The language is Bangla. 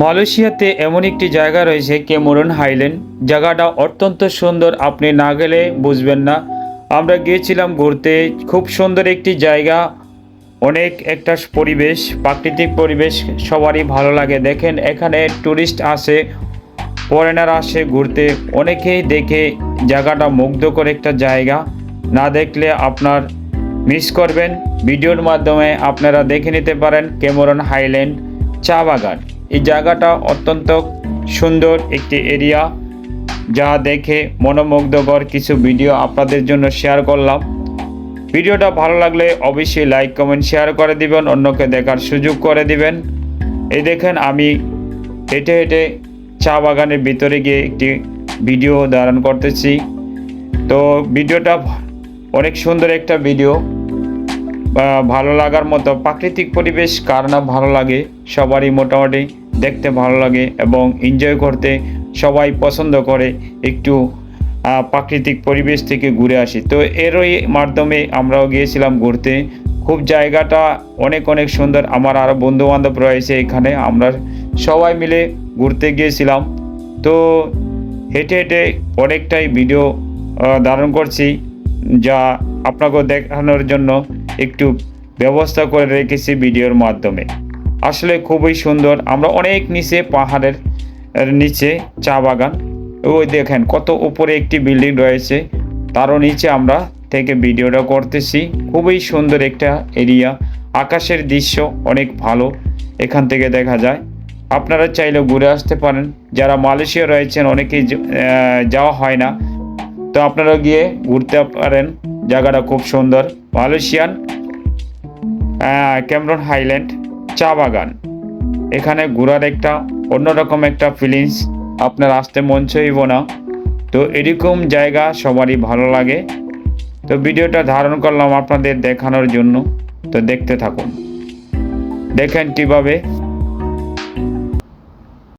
মালয়েশিয়াতে এমন একটি জায়গা রয়েছে কেমরন হাইল্যান্ড। জায়গাটা অত্যন্ত সুন্দর, আপনি না গেলে বুঝবেন না। আমরা গিয়েছিলাম ঘুরতে, খুব সুন্দর একটি জায়গা, অনেক একটা পরিবেশ, প্রাকৃতিক পরিবেশ, সবারই ভালো লাগে। দেখেন, এখানে ট্যুরিস্ট আসে, ফরেনার আসে ঘুরতে, অনেকেই দেখে জায়গাটা মুগ্ধকর একটা জায়গা। না দেখলে আপনার মিস করবেন। ভিডিওর মাধ্যমে আপনারা দেখে নিতে পারেন কেমরন হাইল্যান্ড চা বাগান। এই জায়গাটা অত্যন্ত সুন্দর একটি এরিয়া, যা দেখে মনোমুগ্ধকর কিছু ভিডিও আপনাদের জন্য শেয়ার করলাম। ভিডিওটা ভালো লাগলে অবশ্যই লাইক, কমেন্ট, শেয়ার করে দিবেন, অন্যকে দেখার সুযোগ করে দিবেন। এই দেখেন আমি হেঁটে হেঁটে চা বাগানের ভিতরে গিয়ে একটি ভিডিও ধারণ করতেছি। তো ভিডিওটা অনেক সুন্দর একটা ভিডিও। ভালো লাগার মতো প্রাকৃতিক পরিবেশ কার না ভালো লাগে, সবারই মোটামুটি দেখতে ভালো লাগে এবং এনজয় করতে সবাই পছন্দ করে একটু প্রাকৃতিক পরিবেশ থেকে ঘুরে আসি। তো এরই মাধ্যমে আমরাও গিয়েছিলাম ঘুরতে। খুব জায়গাটা অনেক অনেক সুন্দর। আমার আরও বন্ধু বান্ধব রয়েছে এখানে। আমরা সবাই মিলে ঘুরতে গিয়েছিলাম। তো হেঁটে হেঁটে অনেকটাই ভিডিও ধারণ করছি যা আপনাকে দেখানোর জন্য। একটু ব্যবস্থা করে রেখেছি ভিডিওর মাধ্যমে। আসলে খুবই সুন্দর। আমরা অনেক নিচে, পাহাড়ের নিচে চা বাগান। ওই দেখেন কত উপরে একটি বিল্ডিং রয়েছে। তারও নিচে আমরা থেকে ভিডিওটা করতেছি। খুবই সুন্দর একটা এরিয়া। আকাশের দৃশ্য অনেক ভালো। এখান থেকে দেখা যায়। আপনারা চাইলে ঘুরে আসতে পারেন। যারা মালয়েশিয়া রয়েছেন, অনেকেই যাওয়া হয় না। তো আপনারা গিয়ে ঘুরতে পারেন। জায়গাটা খুব সুন্দর। মালয়েশিয়ান ক্যামরন হাইল্যান্ড চা বাগান। এখানে ঘোরার একটা অন্যরকম একটা ফিলিংস আপনার আসতে মন চাইব না। তো এরকম জায়গা সবারই ভালো লাগে। তো ভিডিওটা ধারণ করলাম আপনাদের দেখানোর জন্য। তো দেখতে থাকুন। দেখেন কীভাবে